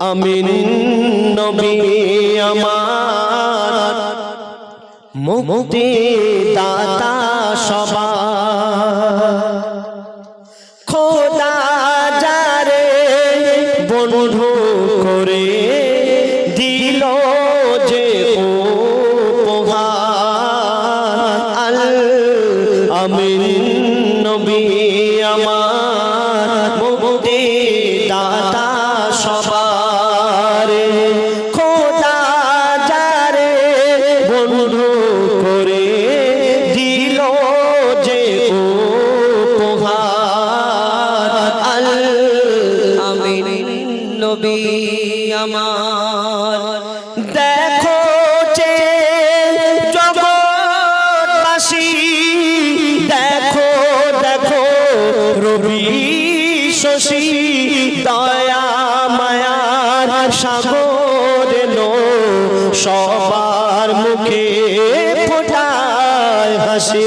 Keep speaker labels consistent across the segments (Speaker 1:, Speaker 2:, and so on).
Speaker 1: আমিন নবী আমার। মুক্তি দাতা সবার। খোদা আমিন নবী আমার।
Speaker 2: নবী আমার।
Speaker 1: দেখো যে জগৎবাসী, দেখো দেখো রবি শশী, দয়া মায়ার সাগর নো সবার মুখে ফোটায় হাসি।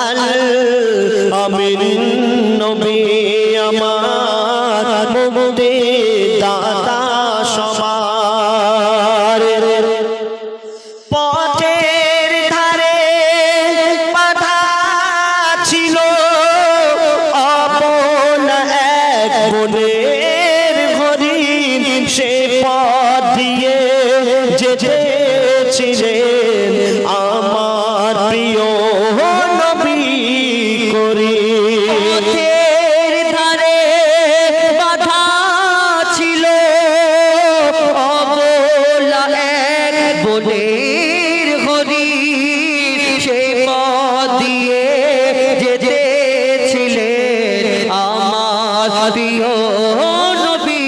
Speaker 1: আল আমিন নবী আমার পথের ধারে ছিল আপন এক বনের হরিণ সে পথ দিয়ে আমার
Speaker 2: আমার প্রিয় নবী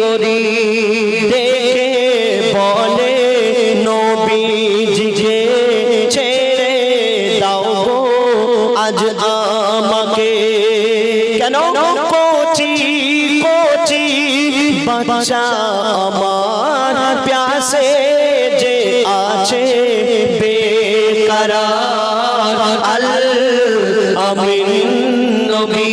Speaker 2: করি।
Speaker 1: বলে নবীজিকে ছেড়ে দাও আজ আমাকে। কেন? কোচি কোচি, বাচ্চা আমার প্যাসে যে আছে বেকারার আল আমিন নবী।